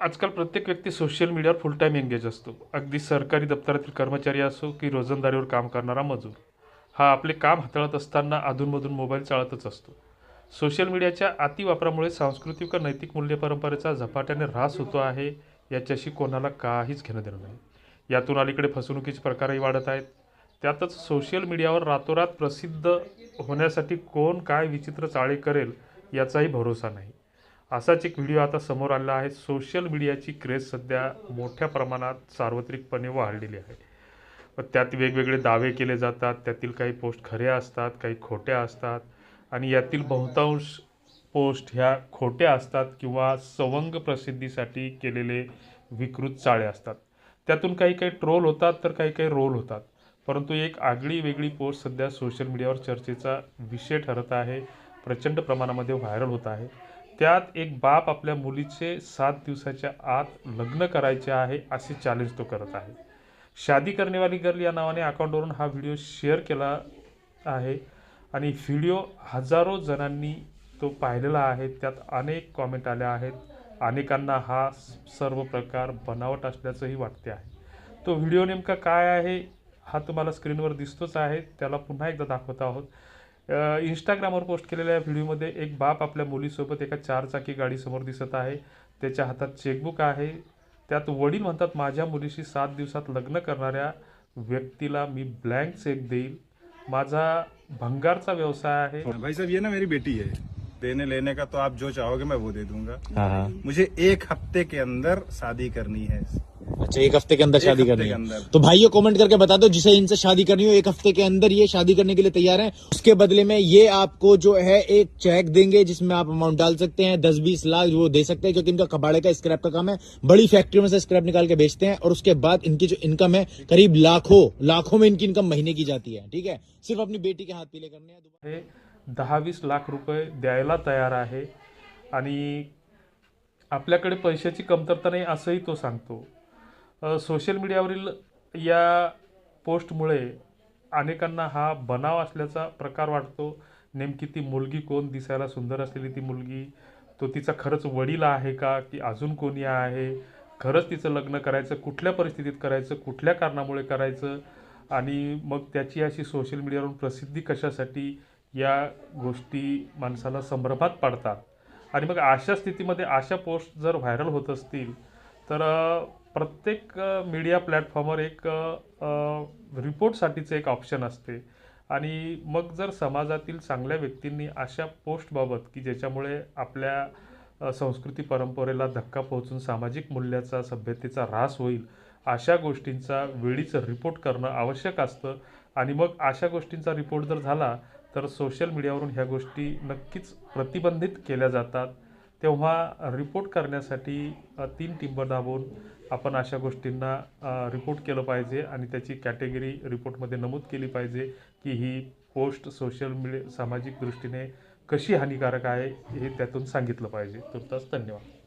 आजकाल प्रत्येक व्यक्ती सोशल मीडियावर फुल टाईम एंगेज असतो. अगदी सरकारी दप्तरातील कर्मचारी असो की रोजंदारीवर काम करणारा मजूर. हा आपले काम हाताळत असताना अधूनमधून मोबाईल चाळतच असतो. सोशल मीडियाच्या अतिवापरामुळे सांस्कृतिक व नैतिक मूल्य परंपरेचा झपाट्याने ऱ्हास होतो आहे याच्याशी कोणाला काहीच घेणं देणं नाही. यातून अलीकडे फसवणुकीचे प्रकारही वाढत आहेत. त्यातच सोशल मीडियावर रातोरात प्रसिद्ध होण्यासाठी कोण काय विचित्र चाळे करेल याचाही भरोसा नाही. असाच एक व्हिडिओ आता समोर आलेला आहे. सोशल मीडियाची क्रेज सध्या मोठ्या प्रमाणात सार्वत्रिकपणे वाढलेली आहे. त्यात वेगवेगळे दावे केले जातात त्यातील काही पोस्ट खऱ्या असतात काही खोट्या असतात आणि यातील बहुतांश पोस्ट ह्या खोट्या असतात किंवा सवंग प्रसिद्धीसाठी केलेले विकृत चाळे असतात. त्यातून काही काही ट्रोल होतात तर काही काही रोल होतात. परंतु एक आगळी वेगळी पोस्ट सध्या सोशल मीडियावर चर्चेचा विषय ठरत आहे. प्रचंड प्रमाणामध्ये व्हायरल होत आहे. त्यात एक बाप आपल्या मुलीचे सात दिवसाच्या आत लग्न करायचे आहे असे चॅलेंज तो करत आहे. शादी करणेवाली गर्ल या नावाने अकाउंटवरून हा व्हिडिओ शेअर केला आहे आणि व्हिडिओ हजारो जणांनी तो पाहिलेला आहे. त्यात अनेक कॉमेंट आल्या आहेत. अनेकांना हा सर्व प्रकार बनावट असल्याचंही वाटते आहे. तो व्हिडिओ नेमका काय आहे? हा तुम्हाला स्क्रीनवर दिसतोच आहे. त्याला पुन्हा एकदा दाखवत आहोत. इंस्टाग्रामवर पोस्ट केलेल्या व्हिडिओमध्ये एक बाप आपल्या मुलीसोबत एका चारचाकी गाडीसमोर दिसत आहे. त्याच्या हातात चेकबुक आहे. त्यात वडील म्हणतात माझ्या मुलीशी सात दिवसात लग्न करणाऱ्या व्यक्तीला मी ब्लँक चेक देईल. माझा भंगारचा व्यवसाय आहे. भाई साहब ये ना मेरी बेटी है. देने लेने का तो आप जो चाहोगे मैं वो दे दूंगा. मुझे एक हफ्ते के अंदर शादी करनी है. अच्छा एक हफ़्ते के अंदर शादी करनी के है। अंदर। तो भाई ये कमेंट करके बता दो जिसे इनसे शादी करनी हो एक हफ़्ते के अंदर ये शादी करने के लिए तैयार हैं। उसके बदले में ये आपको जो है एक चेक देंगे जिसमें आप अमाउंट डाल सकते हैं दस बीस लाख वो दे सकते हैं क्योंकि इनका कबाड़े का स्क्रैप का काम है। बड़ी फैक्ट्री में से स्क्रैप निकाल के बेचते हैं और उसके बाद इनकी जो इनकम है करीब लाखों लाखों में इनकी इनकम महीने की जाती है ठीक है? सिर्फ़ अपनी बेटी के हाथ पीले करने हैं दहा वीस लाख रुपये द्यायला तयार आहे आणि आपल्याकडे पैशाची कमतरता नाही असंही तो सांगतो. सोशल मीडियावरील या पोस्टमुळे अनेकांना हा बनाव असल्याचा प्रकार वाटतो. नेमकी ती मुलगी कोण? दिसायला सुंदर असलेली ती मुलगी. तो तिचा खरंच वडील आहे का? की अजून कोणी आहे? खरंच तिचं लग्न करायचं कुठल्या परिस्थितीत करायचं कुठल्या कारणामुळे करायचं? आणि मग त्याची अशी सोशल मीडियावरून प्रसिद्धी कशासाठी? या गोष्टी माणसाला संभ्रमात पाडतात. आणि मग अशा स्थितीमध्ये अशा पोस्ट जर व्हायरल होत असतील तर प्रत्येक मीडिया प्लॅटफॉर्मवर एक रिपोर्टसाठीचं एक ऑप्शन असते. आणि मग जर समाजातील चांगल्या व्यक्तींनी अशा पोस्टबाबत की ज्याच्यामुळे आपल्या संस्कृती परंपरेला धक्का पोहोचून सामाजिक मूल्याचा सभ्यतेचा ऱ्हास होईल अशा गोष्टींचा वेळीच रिपोर्ट करणं आवश्यक असतं. आणि मग अशा गोष्टींचा रिपोर्ट जर झाला तर सोशल मीडियावरून ह्या गोष्टी नक्कीच प्रतिबंधित केल्या जातात. तेव्हा रिपोर्ट करण्यासाठी तीन टिंब दाबून आपण अशा गोष्टींना रिपोर्ट केलं पाहिजे आणि त्याची कॅटेगरी रिपोर्टमध्ये नमूद केली पाहिजे की ही पोस्ट सोशल मीडिया सामाजिक दृष्टीने कशी हानिकारक आहे हे त्यातून सांगितलं पाहिजे. तुर्तास धन्यवाद.